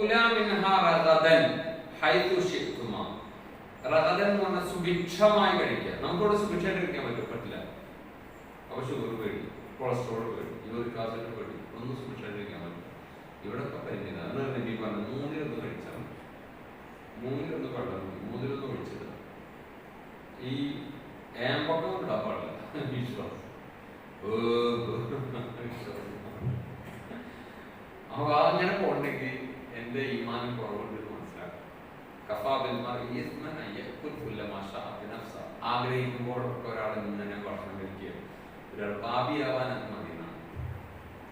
ഫകുലാ മിൻഹാ റഗദൻ ഹൈതു ഷിഖ്തുമ റഗദൻ എന്ന് പറഞ്ഞാൽ സുഭിക്ഷമായി കഴിക്കുക. നമുക്കിവിടെ സുഭിക്ഷമായിട്ട് കഴിക്കാൻ പറ്റും പറ്റില്ല. അപ്പൊ ഷുഗർ പേടി കൊളസ്ട്രോൾ പേടി യൂറിക് ആസിഡ് പേടി ഒന്നും സുഭിക്ഷമായിട്ട് കഴിക്കാൻ പറ്റും ഇവിടെ ഒക്കെ പരിമിതം അതാണ് നബി പറഞ്ഞു മൂന്നിലൊന്ന് കഴിച്ചാൽ മതി. മൂന്നിലൊന്ന് വെള്ളം. മൂന്നിലൊന്ന് ഒഴിച്ചിട്ട് ഈ ഏമ്പക്കം ഉണ്ടാ പാടില്ല. വിശ്വാസം. വിശ്വാസം. അപ്പൊ അങ്ങനെ പോകണമെങ്കിൽ എന്റെ ഈമാനം കുറവുണ്ട് മനസ്സിലാക്കാം. ആഗ്രഹിക്കുമ്പോഴൊക്കെ ഒരാൾ ഇങ്ങനെ ഭക്ഷണം കഴിക്കുക ഒരാൾ പാപിയാവാൻ അത് മതി എന്നാണ്.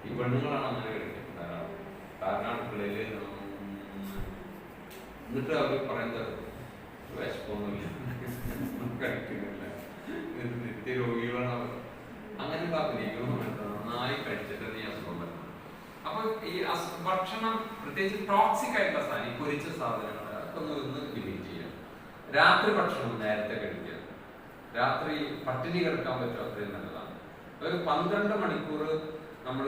ഈ പെണ്ണുങ്ങളാണ് അങ്ങനെ കഴിക്കുന്നത് ധാരാളം. കാരണാടുക്കളയിൽ എന്നിട്ട് അവർ പറയുന്നത് വിശപ്പൊന്നുമില്ല. നിത്യരോഗികളാണ് അവർ. അങ്ങനെ പാപ്പിരിക്കുന്നു നന്നായി കഴിച്ചിട്ട് നീ അസുഖം അപ്പൊ ഈ ഭക്ഷണം പ്രത്യേകിച്ച് ടോക്സിക് ആയിട്ടുള്ള സാധനം പൊരിച്ച സാധനങ്ങൾ അതൊക്കെ ഒന്ന് ലിമിറ്റ് ചെയ്യാം. രാത്രി ഭക്ഷണം നേരത്തെ കഴിക്കുക. രാത്രി പട്ടിണി കിടക്കാൻ പറ്റും അത്രയും നല്ലതാണ്. ഒരു പന്ത്രണ്ട് മണിക്കൂർ നമ്മൾ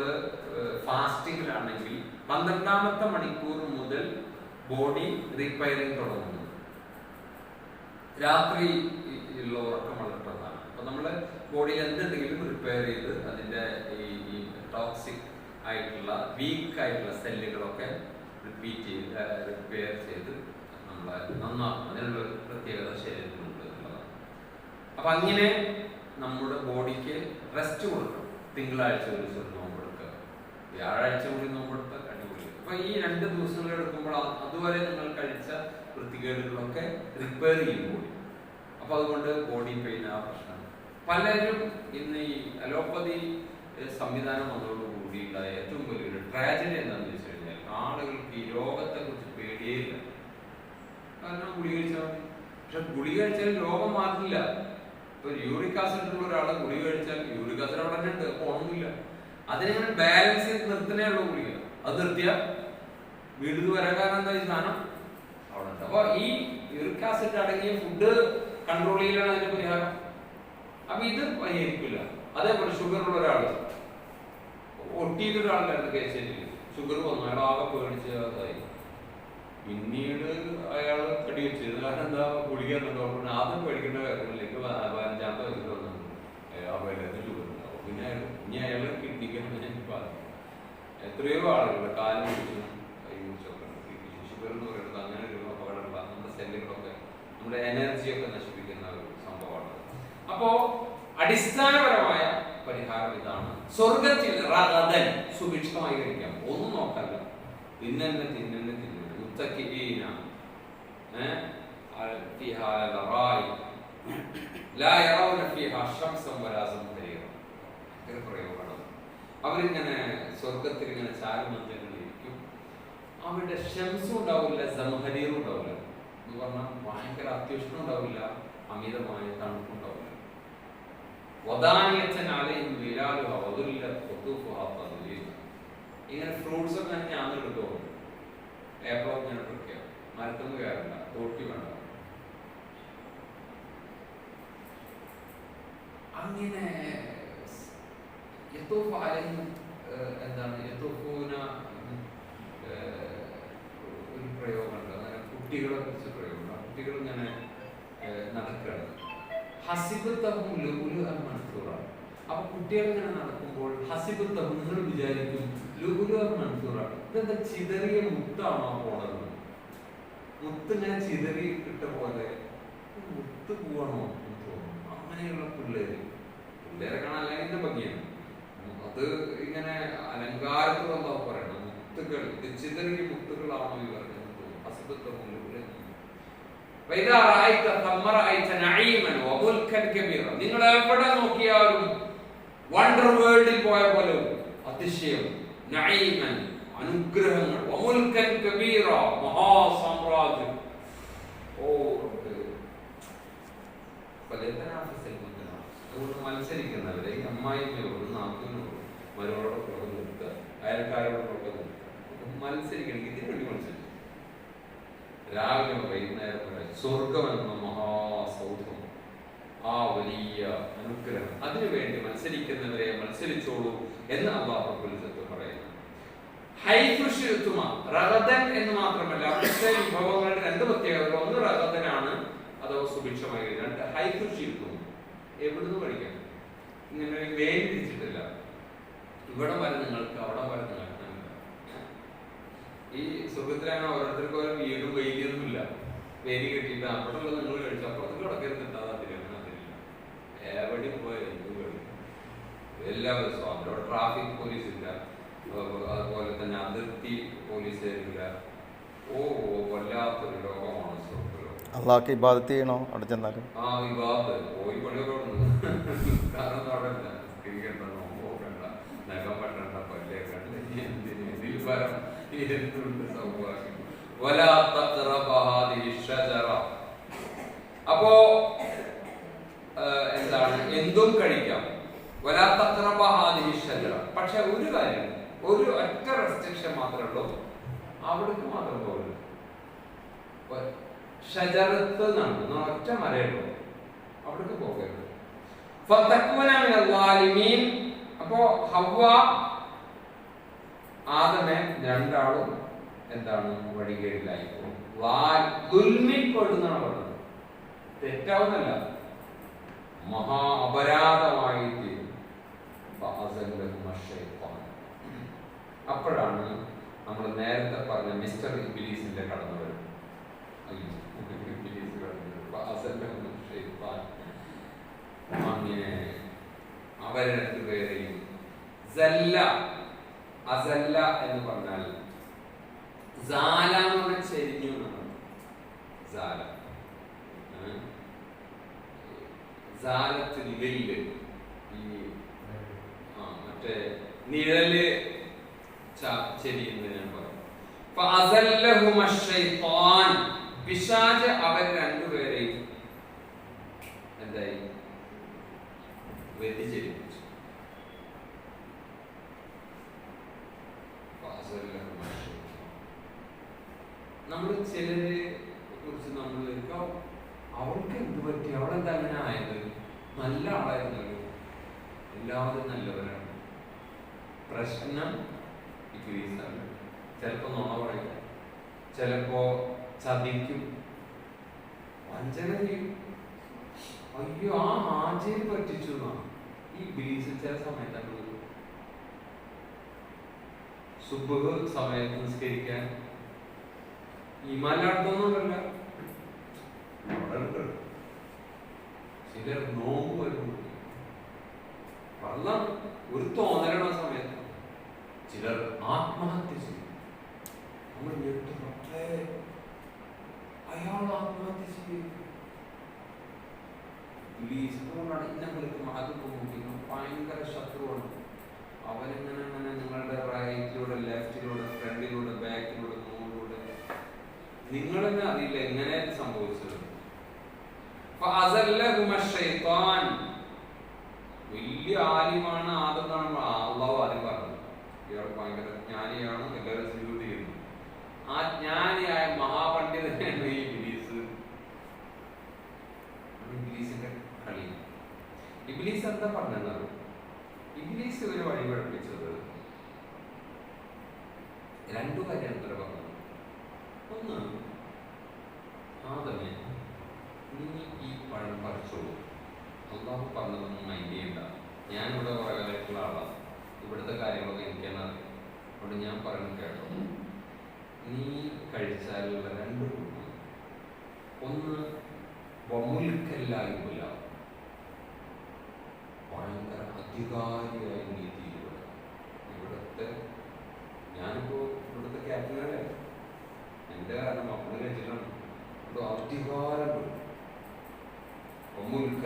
ഫാസ്റ്റിങ്ങിലാണെങ്കിൽ പന്ത്രണ്ടാമത്തെ മണിക്കൂർ മുതൽ ബോഡി റിപ്പയറിങ് തുടങ്ങുന്നു. രാത്രി ഉള്ള ഉറക്കം വളരെ പ്രധാനമാണ് അപ്പൊ നമ്മൾ ബോഡിയിൽ എന്തെങ്കിലും റിപ്പയർ ചെയ്ത് ടോക്സിക് ആയിട്ടുള്ള വീക്ക് ആയിട്ടുള്ള സെല്ലുകളൊക്കെ റിപ്പീറ്റ് ചെയ്ത് റിപ്പയർ ചെയ്ത് നമ്മൾ നന്നാക്കും. അതിനുള്ള പ്രത്യേകത ശരീരത്തിനുണ്ട് എന്നുള്ളതാണ്. അപ്പൊ അങ്ങനെ നമ്മുടെ ബോഡിക്ക് റെസ്റ്റ് കൊടുക്കണം. തിങ്കളാഴ്ച ഒരു ദിവസം നോമ്പെടുക്കുക. വ്യാഴാഴ്ച കൂടി നോമ്പെടുത്താൽ അടിപൊളി. അപ്പൊ ഈ രണ്ട് ദിവസങ്ങൾ എടുക്കുമ്പോൾ അതുവരെ നിങ്ങൾ കഴിച്ച വൃത്തികേടുകളൊക്കെ റിപ്പയർ ചെയ്യും ബോഡി. അപ്പൊ അതുകൊണ്ട് ബോഡി പെയിൻ ആ പ്രശ്നം. പലരും ഇന്ന് ഈ അലോപ്പതി സംവിധാനം വന്നതോടുകൂടി ഉണ്ടായ ഏറ്റവും വലിയൊരു ട്രാജഡി എന്താണെന്ന് വെച്ച് കഴിഞ്ഞാൽ ആളുകൾക്ക് ഈ രോഗത്തെ കുറിച്ച് പേടിയേ ഇല്ല കാരണം ഗുളിക കഴിച്ചാൽ മതി. പക്ഷെ ഗുളിക കഴിച്ചാൽ രോഗം മാറില്ല. ഇപ്പൊ യൂറിക് ആസിഡ് ഉള്ള ഒരാളെ ഗുളിക കഴിച്ചാൽ യൂറിക് ആസിഡ് അവിടെ ഉണ്ട് പോകണമെന്നില്ല അതിനെങ്ങനെ ബാലൻസ് ചെയ്ത് നിർത്തണേ ഉള്ളൂ ഗുളിക. അത് നിർത്തിയ വീട്ടിൽ വരാൻ കാരണം എന്താ സാധനം? അവിടെ ഉണ്ട്. അപ്പൊ ഈ യൂറിക് ആസിഡ് അടങ്ങിയ ഫുഡ് കൺട്രോൾ ചെയ്യലാണ് അതിന്റെ പരിഹാരം. അപ്പൊ ഇത് പരിഹരിക്കില്ല. അതേപോലെ ഷുഗർ ഉള്ള ഒരാൾ ഒട്ടിയിട്ട് ഒരാളുണ്ടായിരുന്നു കേസിൽ ഷുഗർ വന്നു. അയാൾ ആകെ പേടിച്ച് അതായി പിന്നീട് അയാൾ തടി വെച്ചിരുന്നു കാരണം എന്താ? ഗുളിക ഡോക്ടർ ആദ്യം പേടിക്കേണ്ട കാര്യങ്ങളിലേക്ക് പതിനഞ്ചാമത്തെ വയസ്സിൽ വന്നു. അവരുടെ ഷുഗർ ഉണ്ടാവും പിന്നെ അയാൾ ഇനി അയാൾ എന്ന് എനിക്ക് പറഞ്ഞു എത്രയോ ആളുകൾ കാലം പിടിച്ചും കൈ ഷുഗർ എന്ന് പറയുന്നത് അങ്ങനെ ഒരു അപകടമുള്ള നമ്മുടെ സെല്ലുകളൊക്കെ നമ്മുടെ എനർജിയൊക്കെ നശിപ്പിക്കുന്ന ഒരു സംഭവമാണ്. അപ്പോ അടിസ്ഥാനപരമായ പരിഹാരം ഇതാണ്. സ്വർഗത്തിൽ റഗദൻ സുഭിക്ഷമായി കഴിക്കാം ഒന്നും നോക്കല്ല ഇന്നന്നെ തിന്നന്നെ തിന്നന്നെ. മുത്തക്കിലീന അവരിങ്ങനെ സ്വർഗത്തിൽ ഇങ്ങനെ ചാരുമന്ദിരങ്ങളിലിരിക്കും. അവരുടെ ഷംസും ഉണ്ടാവില്ല സംഹരീറും ഉണ്ടാവില്ല. എന്ന് പറഞ്ഞാൽ ഭയങ്കര അത്യുഷ്ണം ഉണ്ടാവില്ല. അമിതമായ തണുപ്പുണ്ടാവില്ല ഇങ്ങനെ ഫ്രൂട്ട്സ് ഒക്കെ ഞാൻ എടുക്കുമോ ഏപ്പളൊക്കെ ഞാൻ എടുക്കുക മരത്തൊന്നും കയറണ്ട. തോട്ടി വേണ്ട. അങ്ങനെ യത്തോഫ് ഏഹ്, എന്താണ് യത്തൂഫൂന ഒരു പ്രയോഗമുണ്ട്. അങ്ങനെ കുട്ടികളെ കുറിച്ച് പ്രയോഗമുണ്ട്. കുട്ടികൾ ഇങ്ങനെ നടക്കണം. ഹസിബത്തഹും ലുലു അൽ മൻസൂറ അപ്പൊ കുട്ടികൾ ഇങ്ങനെ നടക്കുമ്പോൾ ഹസിബത്തഹും നിങ്ങൾ വിചാരിക്കും അൽ മൻസൂറ ഇതെന്താ ചിതറിയ മുത്താണോ പോണത്? മുത്ത് ഇങ്ങനെ ചിതറി ഇട്ട പോലെ മുത്ത് പോവാണോ എന്ന് തോന്നുന്നു അങ്ങനെയുള്ള പിള്ളേര്. പിള്ളേരെ കാണാൻ അല്ലെങ്കിൽ ഭംഗിയാണ്. അത് ഇങ്ങനെ അലങ്കാരത്തിലുള്ള പറയണം മുത്തുകൾ ചിതറിയ മുത്തുകളാണോ ഈ പറയുന്നത് ഹസിബത്തഹും ലുലു നിങ്ങൾ എവിടെ നോക്കിയാലും വണ്ടർ വേൾഡിൽ പോയ പോലെ അതിശയം. അനുഗ്രഹങ്ങൾ. മഹാസാമ്രാജ്യം. മത്സരിക്കുന്നവരെ അമ്മായിമ്മയോടും അമ്മായിമ്മയോട് മരോടൊപ്പം നിർത്തുക അയൽക്കാരോടൊപ്പം നിർത്തുക മത്സരിക്കണം. ഇതിനു മത്സരിക്കും രാവിലെ വൈകുന്നേരം വരെ സ്വർഗം എന്ന മഹാസൗധം ആ വലിയ അനുഗ്രഹം. അതിനുവേണ്ടി മത്സരിക്കുന്നവരെ മത്സരിച്ചോളൂ എന്ന് അള്ളാഹു റബ്ബുൽ ഇസ്സത്ത് പറയുന്നു. ഹൈഫുഷിത്തുമ റഗതൻ എന്ന് മാത്രമല്ല കഴിച്ച വിഭവങ്ങളുടെ രണ്ട് പ്രത്യേകതകൾ. ഒന്ന് റഗതനാണ് അതോ സുഭിക്ഷമായി രണ്ട് ഹൈഫുഷിക്കും എവിടുന്ന് പഠിക്കാം ഇങ്ങനെ വേര് തിരിച്ചിട്ടില്ല ഇവിടെ വരെ നിങ്ങൾക്ക് അവിടെ വരെ ഈ സുഖത്തിലാണ് ഓരോരുത്തർക്കും ഓരോ വീടും വൈകിയൊന്നുമില്ല വേലി കെട്ടിയിട്ട് അവിടെ ഉള്ളത് നിങ്ങൾ കഴിച്ചു അപ്പുറത്തേക്ക് കിടക്കരുത് അതില്ല അങ്ങനെ അതില്ല. എവിടെയും പോയാൽ എന്ത് കഴിക്കും എല്ലാ ദിവസവും അവിടെ ട്രാഫിക് പോലീസ് ഇല്ല. അതുപോലെ തന്നെ അതിർത്തി പോലീസുകാരില്ല ഓ വല്ലാത്തൊരു ലോകമാണ് അള്ളാഹ്ക്ക് ഇബാദത്ത് ചെയ്യണോ? അവിടെ ചെന്നാലും? ആ വിവാദ് പോയി പണിയൊക്കെ കാരണം അവിടെ എന്തുണ്ട് ഷജറ അപ്പോ എന്താണ്? എന്തും കഴിക്കാം. പക്ഷെ ഒരു കാര്യം ഒരു ഒറ്റ റെസ്ട്രിക്ഷൻ മാത്രമേ ഉള്ളൂ. അവിടേക്ക് മാത്രം പോകരുത്. ഷജറത്ത് നടന്നു. ഒറ്റ മരയുള്ളൂ അവിടേക്ക് പോകരുത്. അപ്പോ ഹവ്വ ആദമെ രണ്ടാളും എന്താണ് വഴികേടിലായി പോകും തെറ്റാവുന്നല്ല. മഹാ അപരാധമായി. അപ്പോഴാണ് നമ്മൾ നേരത്തെ പറഞ്ഞ മിസ്റ്റർ ഇബിലീസിന്റെ കടന്നു വരും ഇബിലീസ് കടന്നു വരും. ഫഅസല്ലഹുമ അങ്ങനെ അവരെ രണ്ടുപേരെയും സല്ല അസല്ല എന്ന് പറഞ്ഞാൽ സാല എന്ന് പറഞ്ഞാൽ ചെരിഞ്ഞു എന്നാണ്. ഈ മറ്റേ നിഴൽ ച- ചെരിയുന്നത് ഞാൻ പറയും. അപ്പൊ. പിശാച് അവർ രണ്ടുപേരെയും എന്തായി? വ്യതിചലിപ്പിച്ചു ഫഅസല്ലഹുമ ശൈത്താൻ. നമ്മൾ ചിലരെ കുറിച്ച് നമ്മൾ അവൾക്ക് എന്ത് പറ്റി? അവളെന്താ അങ്ങനെ ആയത്? നല്ല ആളായിരുന്നു എല്ലാവരും നല്ലവരാണ്. പ്രശ്നം ഇഗ്രീസാണ് ചിലപ്പോ നുണ പറയും. ചിലപ്പോ ചതിക്കും. വഞ്ചന ചെയ്യും. അയ്യോ ആ ആചയിൽ പറ്റിച്ചു ഈ ബീച്ച് ചില സമയത്താണ് സുബഹ് സമയത്ത് നിസ്കരിക്കാൻ ഈമാലാടുന്നൊന്നുമല്ല ചിലർ നോമ്പ് വരുന്നു വെള്ളം ഒരു തോന്നലാണ് ആ സമയത്ത്. ചിലർ ആത്മഹത്യ ചെയ്യും. നമ്മൾ ഞെട്ടും "റബ്ബേ, അയാൾ ആത്മഹത്യ ചെയ്യും. ഭയങ്കര ശത്രുവാണ്. അവനിങ്ങനെ നിങ്ങളുടെ റൈറ്റിലൂടെ ലെഫ്റ്റിലൂടെ ഫ്രണ്ടിലൂടെ ബാക്കിലൂടെ നിങ്ങൾ തന്നെ അറിയില്ല എങ്ങനെ സംഭവിച്ചത്. വലിയ ആലിമാണ് ആദത്താണ് അള്ളാഹു ആദ്യം പറഞ്ഞത് ഇയാൾ ഭയങ്കര ജ്ഞാനിയാണ് എല്ലാവരും സ്വീകൃതി ചെയ്യുന്നു. ആ ജ്ഞാനിയായ മഹാപണ്ഡിതനാണ് ഈ ഇബിലീസ്. കളി. ഇബിലീസ് എന്താ പറഞ്ഞത് ഇബിലീസ് ഒരു വഴി പഠിപ്പിച്ചത് രണ്ടു കാര്യം എത്ര പറഞ്ഞത് ഒന്ന് ആദമേ നീ ഈ പഴം പറിച്ചോളൂ അള്ളാഹു പറഞ്ഞതൊന്നും മൈൻഡ് ചെയ്യണ്ട ഞാൻ ഇവിടെ കുറെ കാലമായിട്ടുള്ള ആളാണ് ഇവിടുത്തെ കാര്യങ്ങളൊക്കെ എനിക്കാണ് അറിയാം അതുകൊണ്ട് ഞാൻ പറയുന്നത് കേട്ടോ നീ കഴിച്ചാലുള്ള രണ്ട് ഗുണം ഒന്ന് വമുൽക്കല്ലായില്ല ഭയങ്കര അധികാരിയായി നീ തീരുക ഇവിടുത്തെ ഞാനിപ്പോ ഇവിടുത്തെ ക്യാപ്റ്റനല്ലേ എന്റെ കാരണം മക്കൾ കഴിച്ചിട്ടാണ് ഇവിടെ അധികാരം കിട്ടും ഒന്നുമില്ല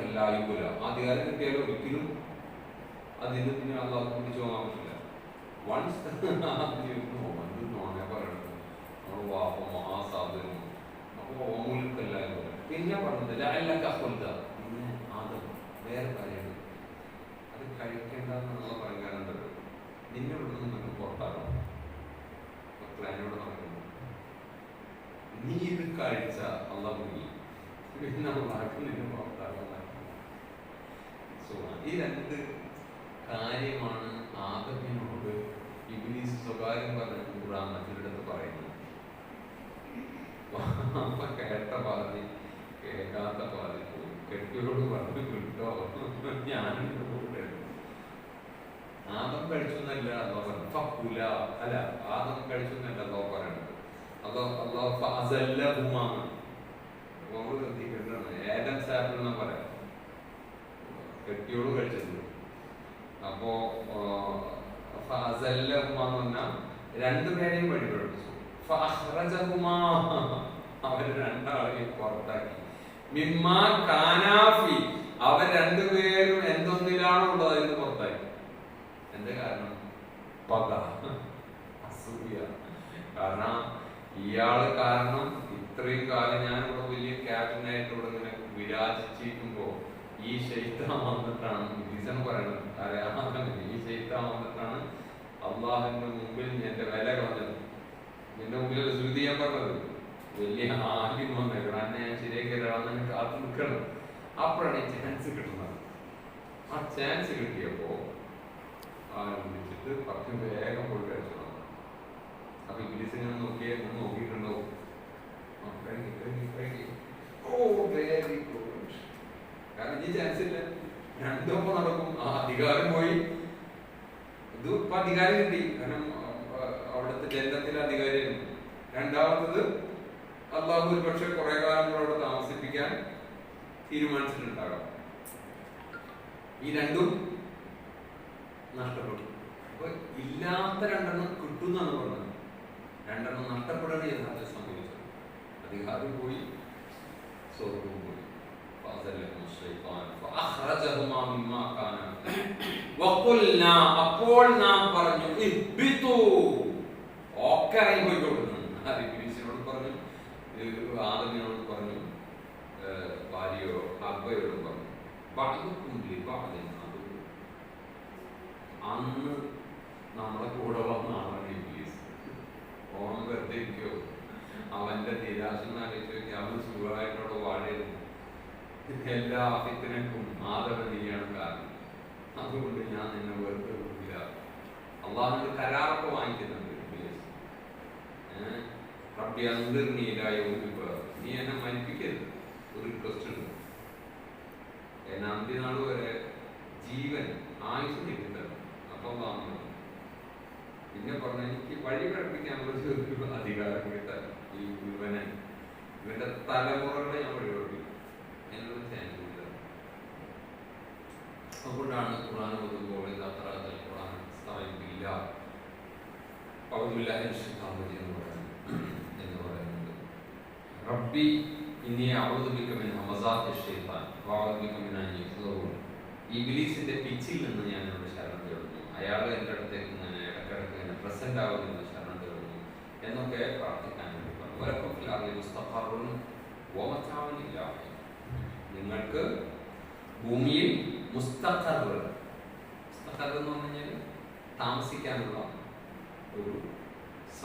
അധികാരം കിട്ടിയാലും ഒരിക്കലും അതിന് പിന്നെ അള്ളാഹ് പിടിച്ചു പോകാൻ പറ്റില്ല. വൺസ് വാപ്പ പിന്നെ പറഞ്ഞത് വേറെ അത് നിന്നെ നീ ഇത് കഴിച്ച അള്ളാഹ് പിന്നെ അള്ളാഹ് നിന്നെ ഈ രണ്ട് കാര്യമാണ് ആദമിനോട് ഇബിലീസ് സ്വകാര്യം പറഞ്ഞിട്ട് ഖുർആൻ മറ്റൊരിടത്ത് പറയുന്നത്. കേട്ട പാതി കേൾക്കാത്ത പാതി കെട്ടിയോട് പറഞ്ഞു കിട്ടോ ഞാനും ആദം കഴിച്ചു എന്നല്ല അല്ലോ ആദം കഴിച്ചു എന്നല്ല അല്ലോ പറയുന്നത് അല്ലോ അല്ലോ ഫസല്ല ഹുമാണ് സാപ്പിൾ എന്നാ പറയാം? കെട്ടിയോട് കഴിച്ചിട്ടുണ്ട്. അപ്പോ രണ്ടു പേരെയും രണ്ടുപേരെയും പഠിപ്പിച്ചു അവർ രണ്ടാളെയും പുറത്താക്കി. മിമ്മാ കാനാഫി അവർ രണ്ടുപേരും എന്തൊന്നിലാണോ ഉള്ളത് അതിന് പുറത്താക്കി. എന്ത് കാരണം? പക. അസൂയ. കാരണം ഇയാൾ കാരണം ഇത്രയും കാലം ഞാൻ വലിയ ക്യാപ്റ്റനായിട്ട് ഇവിടെ ഇങ്ങനെ വിരാജിച്ചിരിക്കുമ്പോ ഈ ശൈത്താൻ വന്നിട്ടാണ്. റീസൺ പറയുന്നത് അറിയാമല്ലോ ഈ ശൈത്താൻ വന്നിട്ടാണ് അള്ളാഹുവിന്റെ മുമ്പിൽ എന്റെ വില കളഞ്ഞത് എന്റെ മുമ്പിൽ ശ്രുതി ഞാൻ പറഞ്ഞത്. വലിയ ആദ്യം വന്നേക്കണം. എന്നെ ഞാൻ ശരിയാക്കി തരാമെന്ന് കാത്തു നിൽക്കണം. അപ്പോഴാണ് ഈ ചാൻസ് കിട്ടുന്നത്. ആ ചാൻസ് കിട്ടിയപ്പോ ആ വിളിച്ചിട്ട് പത്ത് വേഗം പോയി കഴിച്ചു അപ്പൊ ഇംഗ്ലീഷ് ഞാൻ നോക്കിയേ ഒന്ന് നോക്കിയിട്ടുണ്ടോ. ഓ വെരി ഗുഡ് ഈ ചാൻസ് ഇല്ല. രണ്ടുമ്പോ നടക്കും. ആ അധികാരം പോയി. ഇത് ഇപ്പൊ അധികാരം കിട്ടി. കാരണം അവിടുത്തെ ജനത്തിലെ അധികാരിയായിരുന്നു രണ്ടാമത്തത് അള്ളാഹു ഒരു പക്ഷെ കുറെ കാലം കൂടെ അവിടെ താമസിപ്പിക്കാൻ തീരുമാനിച്ചിട്ടുണ്ടാകാം. ഈ രണ്ടും നഷ്ടപ്പെട്ടു. അപ്പൊ ഇല്ലാത്ത രണ്ടെണ്ണം കിട്ടുന്നാണ് പറഞ്ഞത്. രണ്ടെണ്ണം നഷ്ടപ്പെടണേ എന്നാണ് സംഭവിച്ചത്. അധികാരം പോയി സ്വർഗവും പോയി. ഫഅഖറജഹുമാ മിമ്മാ കാന വഖുൽനാ അപ്പോൾ നാം പറഞ്ഞു ഇബ്തു ഓക്കറയിൽ പോയിക്കൊടുക്കുന്നു ഇംഗ്ലീഷിനോട് പറഞ്ഞു ആദമിനോട് പറഞ്ഞു ഭാര്യയോ അബ്ബയോട് പറഞ്ഞു ബാധിക്കും അന്ന് നമ്മളെ കൂടെ ഉള്ള ഓണം വെറുതെ അവന്റെ നിരാശ ആലോചിച്ച് അവന് സുഖമായിട്ടുള്ള എല്ലാ ആദവ നീയാണ് കാരണം. അതുകൊണ്ട് ഞാൻ നിന്നെ വെറുതെ വിടില്ല അള്ളാഹുന്റെ കരാറൊക്കെ വാങ്ങിക്കുന്നുണ്ട്? റബ്ബി നീ എന്നെ മരിപ്പിക്കരുത്. ഒരു റിക്വസ്റ്റ് ഉണ്ട്. എന്നെ അന്ത്യനാൾ വരെ ജീവൻ ആയുസ് കിട്ടുന്നത് അപ്പം വാങ്ങുന്നു പിന്നെ പറഞ്ഞു എനിക്ക് വഴി പഠിപ്പിക്കാൻ അധികാരം കിട്ടാൻ ഈ ഗുരുവനെ ഇവന്റെ തലമുറകളെ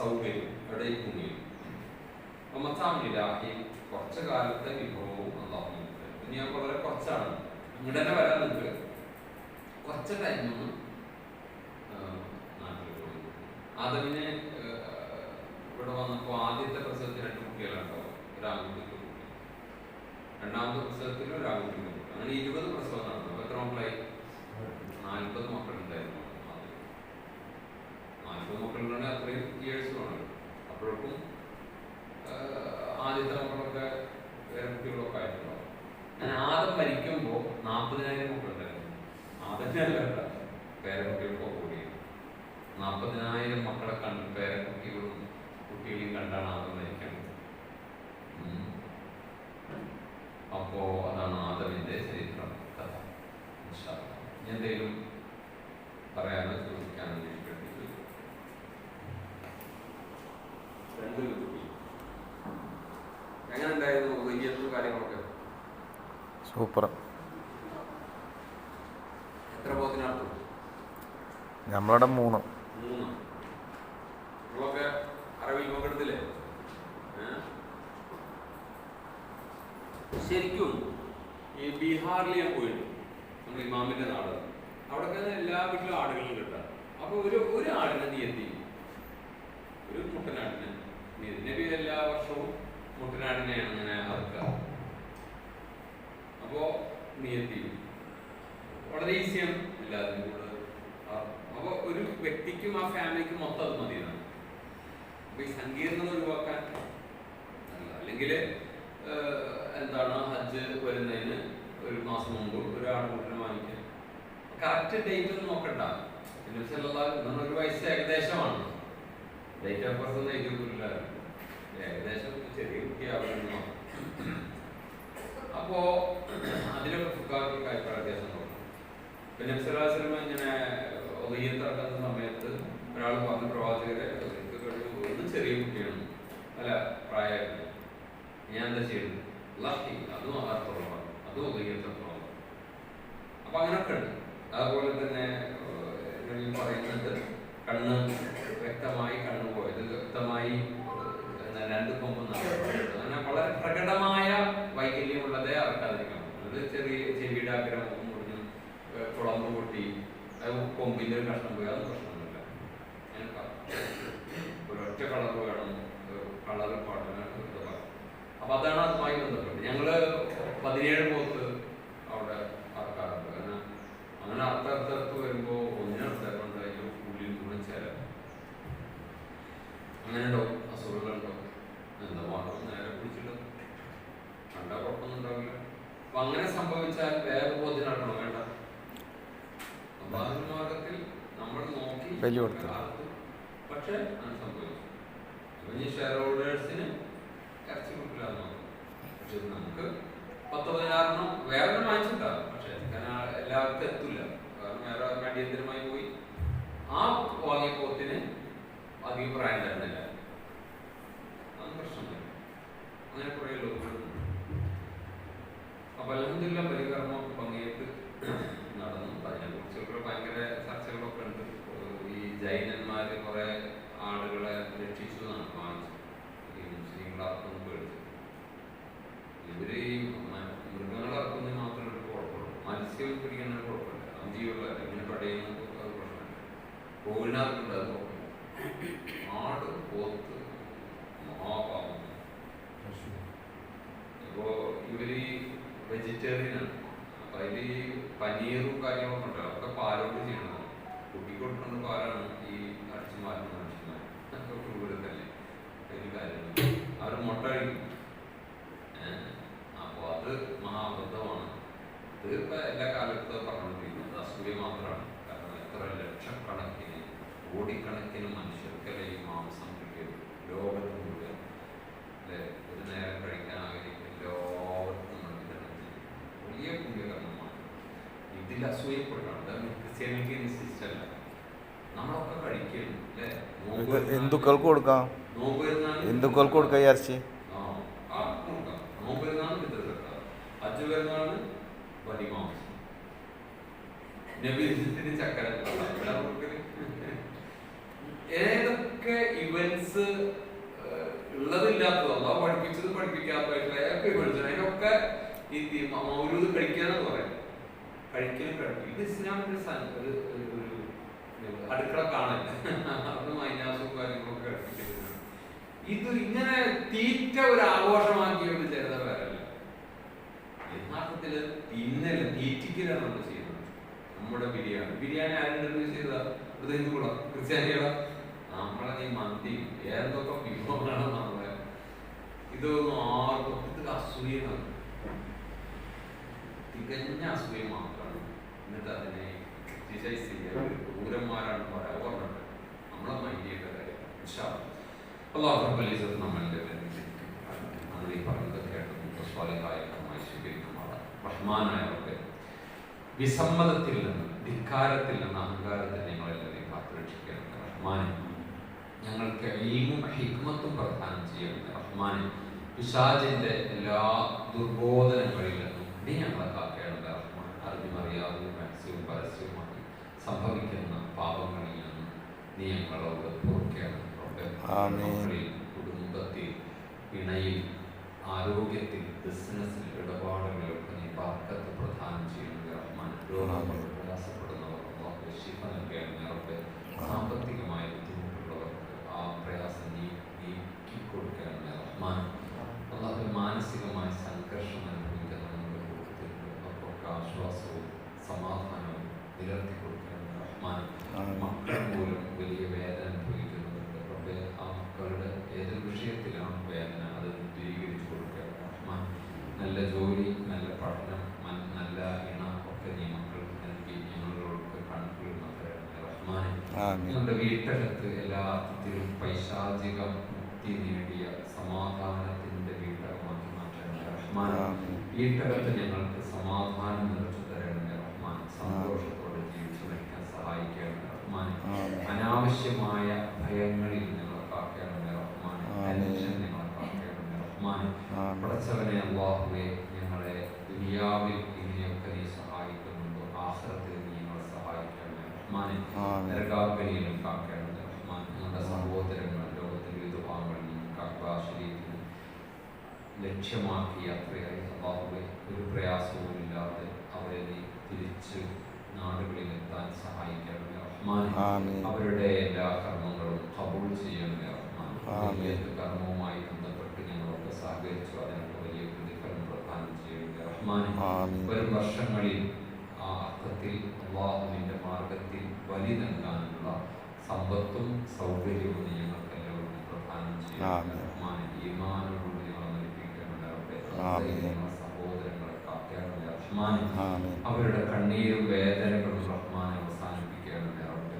ഈ ഭൂമിയിൽ ഒമത്താമില്ലാഹി കുറച്ച് കാലത്തെ വിഭവവും അള്ളാഹു. ഇനി ഞാൻ വളരെ കുറച്ചാണ്. തന്നെ വരാൻ നിൽക്കുക കുറച്ച് ടൈമൊന്നും നാട്ടിൽ പോയി. ആദമിനെ ഇവിടെ വന്നപ്പോൾ ആദ്യത്തെ പ്രസവത്തിൽ രണ്ട് കുട്ടികളുണ്ടാവും. ഒരു ആൺകുട്ടി ഒരു കുട്ടി. രണ്ടാമത്തെ പ്രസവത്തിൽ ഒരു ആൺകുട്ടി ഒരു കുട്ടി. അങ്ങനെ ഇരുപത് പ്രസവം നടന്നു. എത്ര മക്കളായി? നാൽപ്പത് ആദ്യം നാൽപ്പത് മക്കളുണ്ടെങ്കിൽ അത്രയും ഇയേഴ്സ് വേണം അപ്പോഴേക്കും ആദ്യത്തെ മക്കളൊക്കെ വേറെ കുട്ടികളൊക്കെ ആയിട്ടുണ്ടാവും ഞാൻ ആദ്യം മരിക്കുമ്പോൾ നാൽപ്പതിനായിരം മക്കളുണ്ടായിരുന്നു. ആദ്യം. പേരക്കുട്ടികൾക്കൊക്കെ കൂടി നാൽപ്പതിനായിരം മക്കളെ കണ്ട് പേരക്കുട്ടികളും കുട്ടികളെയും കണ്ടാണ് ആദ്യം മരിക്കുന്നത് ഉം. അപ്പോ അതാണ് ആദമിന്റെ ചരിത്രം കഥ ഇൻഷാ അല്ലാ. ഇനി എന്തെങ്കിലും പറയാനോ ചോദിക്കാനോ ഇഷ്ടപ്പെട്ടു രണ്ട് കുട്ടി എങ്ങനെ ഉണ്ടായിരുന്നു വലിയത്തും കാര്യങ്ങളൊക്കെ സൂപ്പർ. നമ്മളവിടെ മൂന്ന്. ശരിക്കും ഈ ബീഹാറിൽ ഞാൻ പോയിട്ടുണ്ട് നമ്മുടെ ഇമാമിന്റെ നാട്. അവിടെ എല്ലാ വീട്ടിലും ആടുകളും കിട്ടാം. അപ്പൊ ഒരു ഒരു ആടിനെ നീ എന്ത് ചെയ്യും? ഒരു മുട്ടനാടിനെ. നീ എല്ലാ വർഷവും മുട്ടനാടിനെ അങ്ങനെ അറുക്കുക. അപ്പോ നിയത്തി വളരെ ഈസിയാണ് എല്ലാവരും കൂടെ. അപ്പോൾ ഒരു വ്യക്തിക്കും ആ ഫാമിലിക്കും മൊത്തം അത് മതിയാണ് അപ്പൊ ഈ സങ്കീർണത ഒഴിവാക്കാൻ അല്ല അല്ലെങ്കിൽ എന്താണ് ഹജ്ജ് വരുന്നതിന് ഒരു മാസം മുമ്പ് ഒരാൾ വാങ്ങിക്കാൻ. കറക്റ്റ് ഡേറ്റ് ഒന്നും നോക്കണ്ട. നമ്മൾ ഒരു വയസ്സ് ഏകദേശമാണ്. ഡേറ്റ് ഓഫ് ബർത്ത് ഏകദേശം ചെറിയ കുട്ടിയാവുന്നു അപ്പോ അതിലൊക്കെ ഫുക്കാർക്ക് കായ്പാട് വ്യത്യാസം നോക്കും പിന്നെ സിനിമ ഇങ്ങനെ ഒതുങ്ങിയത്തിറക്കുന്ന സമയത്ത് ഒരാൾ പറഞ്ഞ പ്രവാചകരെ പോകുന്നത് ചെറിയ കുട്ടിയാണ്. അല്ല പ്രായമായിരുന്നു. ഞാൻ എന്താ ചെയ്യുന്നത് ലഹി അതും അർത്ഥമുള്ളതാണ് അതും ഒതുങ്ങിത്തിറക്കണം അപ്പൊ അങ്ങനൊക്കെ ഉണ്ട്. അതുപോലെ തന്നെ പറയുന്നുണ്ട് കണ്ണ് വ്യക്തമായി കണ്ണ് പോയത് വ്യക്തമായി രണ്ട് കൊമ്പും. അങ്ങനെ വളരെ പ്രകടമായ വൈകല്യമുള്ളത് അറക്കാതിരിക്കണം അത് ചെറിയ ചെവിയുടെ ആഗ്രഹം മുറിഞ്ഞു കുളമ്പ് പൊട്ടി കൊമ്പിന്റെ ഒരു കഷ്ണം പോയി അത് പ്രശ്നമൊന്നുമില്ല. ഒരൊറ്റ കളർ വേണം കളർ പാട്ടിന് അപ്പൊ അതാണ് അതുമായി ബന്ധപ്പെട്ട് ഞങ്ങൾ പതിനേഴ് പോത്ത് അവിടെ അറക്കാറുണ്ട് കാരണം അങ്ങനെ അർത്ഥർത്ഥത്ത് വരുമ്പോ ഒന്നിനർത്ഥമുണ്ട് അതിന്റെ കൂലി മുഴുവൻ ചേരാം അങ്ങനെ ഉണ്ടാവും അസുഖങ്ങളുണ്ടാവും എന്താ മാത്രം നേരെ പിടിച്ചിട്ട് കണ്ടാ കുഴപ്പമൊന്നും ഉണ്ടാവില്ല അപ്പൊ അങ്ങനെ സംഭവിച്ചാൽ വേറെ പോത്തിനാക്കണോ വേണ്ട അള്ളാഹുവിന്റെ മാർഗത്തിൽ നമ്മൾ നോക്കി ബലി കൊടുത്തു. അറുത്തു. പക്ഷേ ഷെയർ ഹോൾഡേഴ്സിന് നമുക്ക് വേറെ പക്ഷെ എല്ലാവർക്കും എത്തില്ല കാരണം അടിയന്തരമായി പോയി? ആ അത് പ്രശ്നമില്ല കുറേ പരികർമ്മം ഭംഗിയായിട്ട് നടന്നു അതിനെ കുറിച്ചൊക്കെ ഭയങ്കര ചർച്ചകളൊക്കെ ഉണ്ട് ഏഹ് ഈ ജൈനന്മാര് കുറെ ആളുകളെ രക്ഷിച്ചു എന്നാണ് ഇവർ ഈ മൃഗങ്ങളെ അർത്ഥം കുഴപ്പമുള്ളൂ മത്സ്യം പിടിക്കുന്ന കുഴപ്പമില്ല. അഞ്ചിയുള്ള ഇങ്ങനെ കടയുന്നത് അത് പ്രശ്നമില്ല. കോഴിനാർക്കുണ്ട് അത് കുഴപ്പമില്ല. ആട് പോത്ത് മഹാപാപം ഇപ്പോ ഇവർ വെജിറ്റേറിയൻ ആണ് അപ്പൊ പനീറും കാര്യങ്ങളൊക്കെ അതൊക്കെ പാലോട് ചെയ്യണതാണ് കുട്ടി കൊടുക്കുന്ന പാലാണ് ഈ അടിച്ചു മാറ്റുന്ന മനുഷ്യന്മാർ കൂടുതലല്ലേ? ഒരു കാര്യമില്ല അവർ മുട്ട കഴിക്കും. ഏഹ് അപ്പൊ അത് മഹാബദ്ധമാണ്. ഇത് എല്ലാ കാലത്തും പറഞ്ഞുകൊണ്ടിരിക്കുന്നത്. അസൂയ മാത്രമാണ്. കാരണം എത്ര ലക്ഷക്കണക്കിന് കോടിക്കണക്കിന് മനുഷ്യർക്കല്ലേ ഈ മാംസം കിട്ടിയത് ലോകത്ത് മുഴുവൻ അല്ലേ ഒരു നേരം കഴിക്കാൻ ആഗ്രഹിക്കുന്ന എല്ലാവർക്കും നമ്മൾ വിതരണം ചെയ്യും വലിയ പുണ്യകർമ്മമാണ് ഇതിൽ അസൂയപ്പെടണം അത് ക്രിസ്ത്യാനിക്ക് സിസ്റ്റമല്ല നമ്മളൊക്കെ കഴിക്കുന്നു അല്ലേ നോമ്പ് ഇത് പെരുന്നാൾ- ഹിന്ദുക്കൾക്ക് കൊടുക്കാം? ഹിന്ദുക്കൾക്ക് കൊടുക്കാം ഇറച്ചി. ഏതൊക്കെ ഇവന്റ്സ് ഇസ്ലാമിന്റെ ഒരു അടുക്കള കാണൽ അത് മൈനാസും കാര്യങ്ങളൊക്കെ കഴിപ്പിക്കുന്നത് ഇത് ഇങ്ങനെ തീറ്റ ഒരു ആഘോഷമാക്കിയ ഒരു ജനത വരല്ല യഥാർത്ഥത്തിൽ തിന്നല്ല തീറ്റിക്കലാണ് നമ്മൾ ചെയ്യുന്നത്. നമ്മുടെ ബിരിയാണി. ബിരിയാണി ആരുടെ ചെയ്ത? ഇത് ഹിന്ദുക്കളോ ക്രിസ്ത്യാനികളോ. നമ്മളെ ഈ മന്തി ഏതൊക്കെ വിഭവങ്ങളാണ് നമ്മളെ? ഇതൊന്നും ആർക്കും ഇത് അസൂയാണ് തികഞ്ഞ അസൂയ മാത്രമാണ്. എന്നിട്ട് അതിനെ ക്രിറ്റിസൈസ് ചെയ്യാൻ ദൂരന്മാരാണ് പറയാൻ പറഞ്ഞിട്ട് നമ്മളെ മൈൻഡ് വിസമ്മതത്തിൽ നിന്ന് ധിക്കാരത്തിൽ നിന്ന് അഹങ്കാരത്തിൽ ഞങ്ങളെല്ലാവരെയും കാത്തുരക്ഷിക്കണം റഹ്മാനെ. ഞങ്ങൾക്ക് എൽമും ഹിക്മത്തും പ്രധാനം ചെയ്യണം റഹ്മാനെ പിശാചിന്റെ എല്ലാ ദുർബോധനങ്ങളിൽ നിന്നും നീ ഞങ്ങളെ കാക്കേണ്ട റഹ്മാൻ അറിയാതെയും രഹസ്യവും പരസ്യവുമായി സംഭവിക്കുന്ന പാപങ്ങളിൽ നിന്ന് നീ ഞങ്ങളോട് കുടുംബത്തിൽ ഇണയിൽ ആരോഗ്യത്തിൽ ബിസിനസ്സിൽ ഇടപാടുകളൊക്കെ നീ ബർക്കത്ത് പ്രധാനം ചെയ്യുന്ന റഹ്മാൻ രോഗങ്ങൾ പ്രയാസപ്പെടുന്നവർ അള്ളാഹു ശിഫ നൽകണം റബ്ബേ സാമ്പത്തികമായ ബുദ്ധിമുട്ടുള്ളവർക്ക് ആ പ്രയാസം നീ നീക്കി കൊടുക്കണം റഹ്മാൻ അള്ളാഹു മാനസികമായ സംഘർഷം അനുഭവിക്കുന്ന നമ്മുടെ കൂട്ടത്തിലുണ്ട് അവർക്കൊക്കെ ആശ്വാസവും സമാധാനവും നിലനിർത്തി കൊടുക്കണം റഹ്മാൻ ആമീൻ. മക്കൾ മൂലം വലിയ വേദന അനുഭവിക്കുന്നുണ്ട് റബ്ബേ ആ മക്കളുടെ ഏതൊരു വിഷയത്തിലാണ് വേദന അത് ദൂരീകരിച്ചു കൊടുക്കണം റഹ്മാൻ നല്ല ജോലി നല്ല പഠനം മൻ- നല്ല ഇണ ഒക്കെ നീ മക്കൾക്ക് നൽകി ഞങ്ങളോടൊക്കെ കണക്കുകൾ മാത്രമേ റഹ്മാനെ ഞങ്ങളുടെ വീട്ടകത്ത് എല്ലാ അർത്ഥത്തിലും പൈശാചിക മുക്തി നേടിയ സമാധാനത്തിന്റെ വീട്ടകമാക്കി മാറ്റണമേ റഹ്മാൻ വീട്ടകത്ത് ഞങ്ങൾക്ക് സമാധാനം നിറച്ചു തരണമേ റഹ്മാൻ സന്തോഷത്തോടെ ജീവിച്ചു വയ്ക്കാൻ സഹായിക്കണമേ റഹ്മാൻ അനാവശ്യമായ ഭയങ്ങളിൽ ഞങ്ങളെ കാക്കണമേ റഹ്മാൻ. ടെൻഷൻ ഞങ്ങളെ കാക്കണമേ റഹ്മാൻ. പടച്ചവനെ അള്ളാഹുവെ ഞങ്ങളെ ദുനിയാവിൽ ഇങ്ങനെയൊക്കെ നീ സഹായിക്കുന്നുണ്ടോ? സഹായിക്കണമേ റഹ്മാനെ ആമീൻ. നരകാഗ്നിയിലും കാക്കണമേ റഹ്മാൻ നമ്മുടെ സഹോദരങ്ങൾ ലോകത്തിൽ വിവിധ ഭാഗങ്ങളിൽ നിന്നും കാക്കാശരീരത്തിൽ ലക്ഷ്യമാക്കി യാത്രയായി അള്ളാഹുവെ ഒരു പ്രയാസവും ഇല്ലാതെ അവരെ നീ തിരിച്ച് നാടുകളിൽ എത്താൻ സഹായിക്കണമേ റഹ്മാനെ. അവരുടെ എല്ലാ കർമ്മങ്ങളും കബൂൾ ചെയ്യണമേ റഹ്മാൻ. ഏത് കർമ്മവുമായി ബന്ധപ്പെട്ട് ഞങ്ങളൊക്കെ സഹകരിച്ചു അതിനൊക്കെ വലിയ പ്രതിഫലം പ്രദാനം ചെയ്യണമേ റഹ്മാനെ. വരും വർഷങ്ങളിൽ ആ അർത്ഥത്തിൽ അള്ളാഹുവിന്റെ മാർഗത്തിൽ ബലി നൽകാനുള്ള സമ്പത്തും സൗകര്യവും ഞങ്ങൾക്ക് എല്ലാവർക്കും പ്രധാനം സഹോദരങ്ങളെ റഹ്മാൻ അവരുടെ കണ്ണീരും വേദനകളും റഹ്മാൻ അവസാനിപ്പിക്കണമേ റബ്ബേ.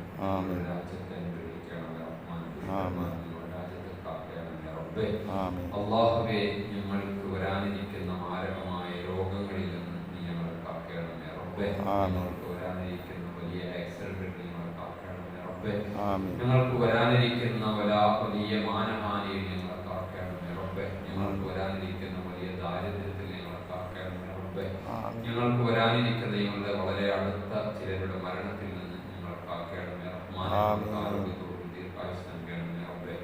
രാജ്യത്തെ റഹ്മാൻ. ഞങ്ങളുടെ രാജ്യത്തെ. അള്ളാഹുവെ ഞങ്ങൾക്ക് വരാനിരിക്കുന്ന മാരകമായ രോഗങ്ങളിൽ നിന്ന് നീ ഞങ്ങളെ കാക്കണമേ റബ്ബേ ആമീൻ. ഞങ്ങൾക്ക് വരാനിരിക്കുന്ന വലിയ മാനഹാനിയിൽ ഞങ്ങളെ കാക്കണമേ റബ്ബേ ഞങ്ങൾക്ക് വരാനിരിക്കുന്ന വലിയ ദാരിദ്ര്യത്തിൽ ഞങ്ങളെ കാക്കണമേ റബ്ബേ ആമീൻ. ഞങ്ങൾക്ക് വരാനിരിക്കുന്ന ഞങ്ങളുടെ വളരെ അടുത്ത ചിലരുടെ മരണത്തിൽ നിന്ന് ഞങ്ങളെ കാക്കണമേ റഹ്മാൻ. ആരോഗ്യത്തോടും ദീർഘായുസ് നൽകണമേ റബ്ബേ.